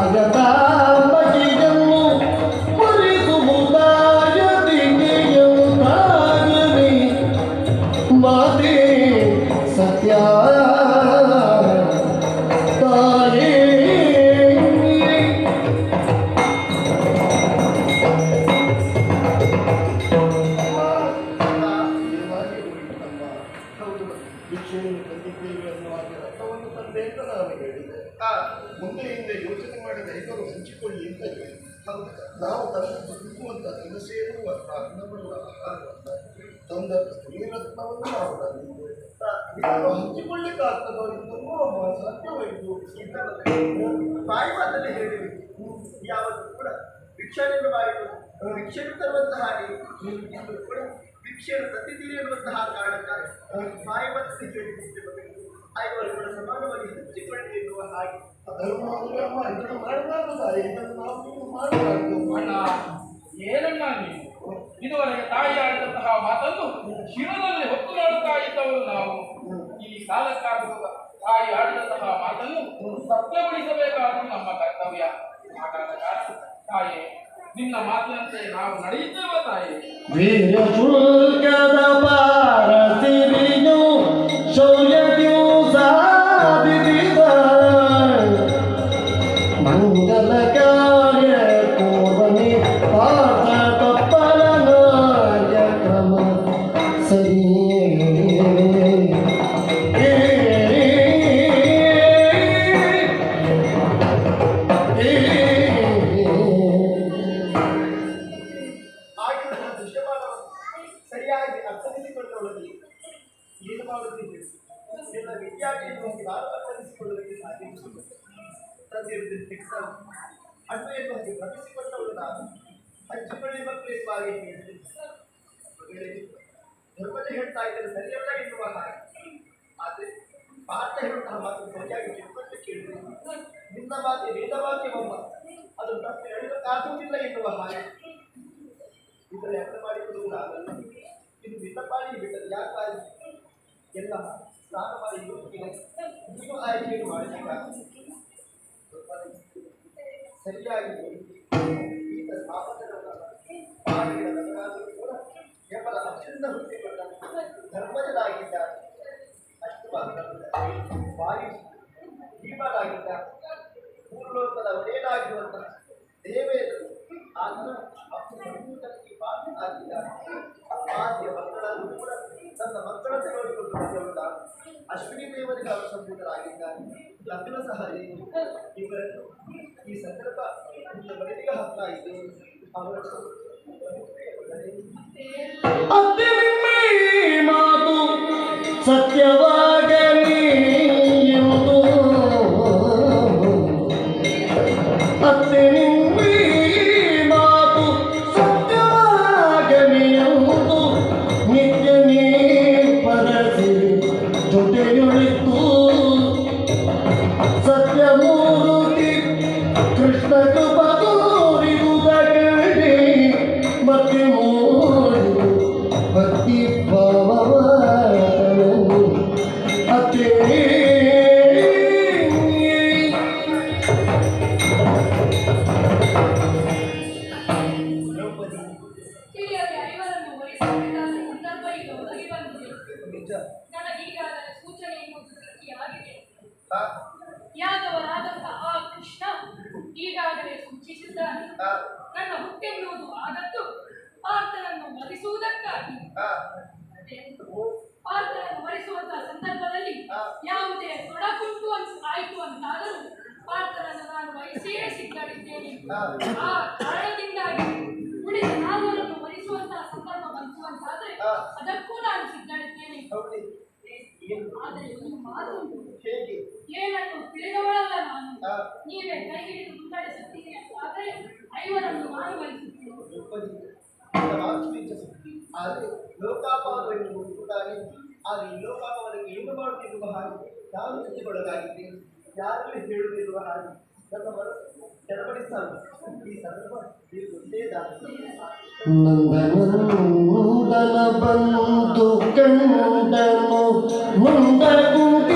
Agatha ಅಂತ ನಾನು ಹೇಳಿದೆ. ಆ, ಮುಂದೆ ಹಿಂದೆ ಯೋಚನೆ ಮಾಡಿದ ಐವರು ಹಂಚಿಕೊಳ್ಳಿ ಅಂತ ಹೇಳಿ ನಾವು ತಂದು ತಿನ್ನುವಂತ ದಿನಸೇನು ಅನ್ನಬಲ್ಲ ಆಹಾರವಲ್ಲ ತಂದ ಸ್ತ್ರೀರತ್ನವನ್ನು ನಾವು ತಂದಿದ್ದೇವೆ ನಾನು ಹಂಚಿಕೊಳ್ಳಿಕ್ಕಾಗ್ತದೋ ಇದನ್ನು ಅಮ್ಮ ಸಾಧ್ಯವಾಯಿತು. ಬಾಯಿ ಮಾತಲ್ಲಿ ಯಾವತ್ತೂ ಕೂಡ ಭಿಕ್ಷೆಯನ್ನು ಮಾಡಿತು ಭಿಕ್ಷೆಯನ್ನು ತರುವಂತಹ ಕೂಡ ಭಿಕ್ಷೆಯನ್ನು ಎನ್ನುವಂತಹ ಕಾರಣಕ್ಕಾಗಿ ತಾಯಿ ಸಮಾನವಾಗಿ ಏನಣ್ಣ ನೀವು ಮಾತನ್ನು ಶಿರದಲ್ಲಿ ಹೊತ್ತು ಇದ್ದವರು ನಾವು ಈ ಕಾಲಕ್ಕಾಗುವ ತಾಯಿ ಆಡಿದಂತಹ ಮಾತನ್ನು ಸತ್ಯಗೊಳಿಸಬೇಕಾದ್ದು ನಮ್ಮ ಕರ್ತವ್ಯ ಹಾಗಾದ ತಾಯಿ ನಿನ್ನ ಮಾತಿನಂತೆ ನಾವು ನಡೆಯುತ್ತೇವೆ ತಾಯಿ. ತಂದಿರುವುದಕ್ಕೆ ಹಣ್ಣು ಎನ್ನುವಂತೆ ಭ್ರಮಿಸಿಕೊಂಡವಳು ನಾನು ಹಂಚಿಕೊಳ್ಳಿ ಮಕ್ಕಳು ಎಂಬ ಹಾಗೆ ಹೇಳಿದೆ ಮಗಳೇ, ಧರ್ಮದ ಹೇಳ್ತಾ ಇದ್ದರೆ ಸರಿಯಲ್ಲ ಎನ್ನುವ ಹಾಗೆ ಆದರೆ ಪಾಠ ಹೇಳುವಂತಹ ಮಾತು ಸರಿಯಾಗಿ ತಿಳ್ಕೊಂಡು ಕೇಳಿದೆ ನಿನ್ನ ಮಾತೆ ವೇದವಾಕ್ಯವಮ್ಮ ಅದು ತಪ್ಪು ಹೇಳಲಿಕ್ಕಾಗುವುದಿಲ್ಲ ಎನ್ನುವ ಹಾಗೆ ಇದರಲ್ಲಿ ಅರ್ಥ ಮಾಡಿಕೊಳ್ಳುವುದು ನಾನಲ್ಲ ಇದು ಮಿತಪಾಡಿ ಬಿಟ್ಟದ್ದು ಯಾಕಾಗಿ ಎಲ್ಲ ಸ್ನಾನ ಮಾಡಿ ಯೋಚಿಗೆ ನೀವು ಆಯ್ಕೆಯನ್ನು ಮಾಡಬೇಕಾಗುತ್ತದೆ ಸರಿಯಾಗಿ ಬಾಗಿಲ ಬದಲಾದರೂ ಕೂಡ ಕೇವಲ ಅತ್ಯಂತ ಹುಟ್ಟಿಕೊಂಡ ಧರ್ಮಜನಾಗಿದ್ದಾರೆ ಅಷ್ಟು ಮಾತ್ರವಲ್ಲ ವಾಯು ಜೀವನಾಗಿದ್ದ ಭೂಲೋಕದ ಒಡೆಯನಾಗಿರುವಂತಹ ಅಶ್ವಿನಿ ದೇವರಿಗೆ ಅವರು ಸಂಪೂರ್ಣರಾಗಿದ್ದಾರೆ ಲಗ್ನ ಸಹ ಇದೆ. ಇವರನ್ನು ಈ ಸಂದರ್ಭ ನಿಮ್ಮ ಮನೆಗೆ ಹಾಕ್ತಾ ನನಗೀಗಾಗಲೇ ಸೂಚನೆ ಎನ್ನುವುದು ಗಟ್ಟಿಯಾಗಿದೆ ಆ, ಯಾದವರಾದಂತಹ ಆ ಕೃಷ್ಣ ಈಗಾಗಲೇ ಸೂಚಿಸಿದ್ದಾನೆ. ನನ್ನ ಹುಟ್ಟೆನ್ನುವುದು ಆದದ್ದು ಪಾರ್ಥನನ್ನು ವರಿಸುವುದಕ್ಕಾಗಿ ಆ, ಪಾರ್ಥನನ್ನು ಮರಿಸುವಂತಹ ಸಂದರ್ಭದಲ್ಲಿ ಯಾವುದೇ ತೊಡಕುಂಟು ಅಂತ ಆಯಿತು ಅಂತಾದರೂ ಪಾರ್ಥನನ್ನು ನಾನು ವಹಿಸಿಯೇ ಸಿದ್ಧಳಿದ್ದೇನೆ ಆ ಕಾರಣದಿಂದಾಗಿ ಉಳಿದ ನಾಲ್ವರನ್ನು ಮರಿಸುವಂತಹ ಸಂದರ್ಭ ಬಂತು ಅಂತ ಅದಕ್ಕೂ ನಾನು ಸಿದ್ಧಳಿದ್ದೇನೆ ಹೌದೇ ಏನು ಆದರೆ ಒಂದು ಮಾತು ಉಂಟು ಹೇಗೆ ಏನನ್ನು ತಿಳಿದವಳಲ್ಲ ನಾನು ಆ. ನೀವೇ ಕೈ ಹಿಡಿದು ಮುನ್ನಡೆಸುತ್ತೀರಿ ಆದರೆ ಐವರನ್ನು ನಾನು ವಹಿಸುತ್ತೇನೆ ಒಪ್ಪದಿಲ್ಲ. ನನ್ನ ಮಾತು ನಿಜ ಸುದ್ದಿ. ಆದರೆ ಲೋಕಾಪಾದವನ್ನು ಹುಡುಕುತ್ತಾನೆ ಆದರೆ ಈ ಲೋಕಾಪವನಿಗೆ ಏನು ಮಾಡುತ್ತಿರುವ ಹಾಗೆ ನಾನು ಚಿಂತೆಗೊಳಗಾಗಿದ್ದೇನೆ ಯಾರಲ್ಲಿ ಹೇಳುತ್ತಿರುವ ಹಾಗೆ ನನ್ನ ಮನಸ್ಸು ಚಡಪಡಿಸ್ತಾನೆ ಈ ಸಂದರ್ಭ ನೀವು ಒಂದೇ ದಾರಿ ನಂದನಂದನ ಬಂತು ಕಂಡನು ಮುಂದಗುಂಡಿಗೆ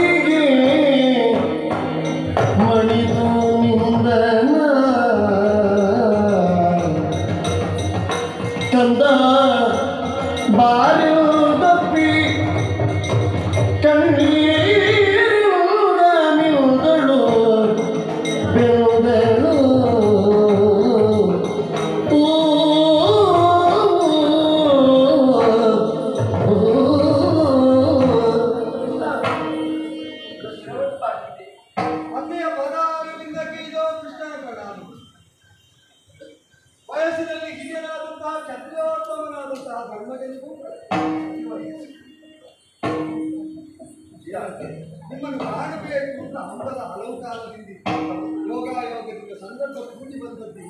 ನಿಮ್ಮನ್ನು ಕಾಣಬೇಕು ಅಂತ ಅಂಬಲ ಅಲಂಕಾರದಿಂದ ಕಾಲದಿಂದ ಯೋಗಾಯೋಗದಿಂದ ಸಂದರ್ಭ ಕೂಡಿ ಬಂದದ್ದು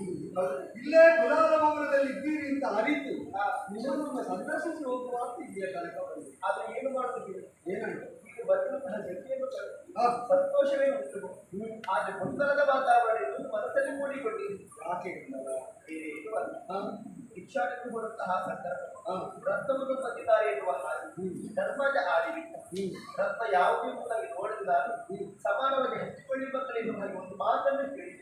ಇಲ್ಲೇ. ಕುಲಾಲ ಭವನದಲ್ಲಿ ಇದ್ದೀರಿ ಅಂತ ಅರಿತು ನಿಮ್ಮನ್ನು ಸಂದರ್ಶಿಸಿ ಹೋಗುವ ಅಂತ ಇಲ್ಲಿಯ ಕನಕ ಬಂದಿದೆ. ಆದರೆ ಏನು ಮಾಡುತ್ತಿದ್ದೀರಿ ಏನಂತ? ಈಗ ಬರುವಂತಹ ಆ, ಸಂತೋಷವೇ ಉಂಟು. ಆದರೆ ಗೊಂದಲದ ವಾತಾವರಣ ಇರುವುದು ಮನಸ್ಸಲ್ಲಿ ಮೂಡಿಕೊಂಡಿದೆ. ಯಾಕೆ ಭಿಕ್ಷಾಟನೆ ಮಾಡುವಂತಹ ಸಂದರ್ಭ. ಆ, ರಕ್ತವನ್ನು ತಂದಿದ್ದಾರೆ ಎನ್ನುವ ಹಾಗೆ. ಧರ್ಮದ ಆಡಳಿತ ಹ್ಮ್. ರಕ್ತ ಯಾವುದೇ ನಮಗೆ இருந்தாலும் இது ಸಮಾನವಾಗಿ ಹಂಚಿಕೊಳ್ಳಿ ಮಕ್ಕಳಿಗೆ ಒಂದು ಮಾತನ್ನು ಕೇಳಿ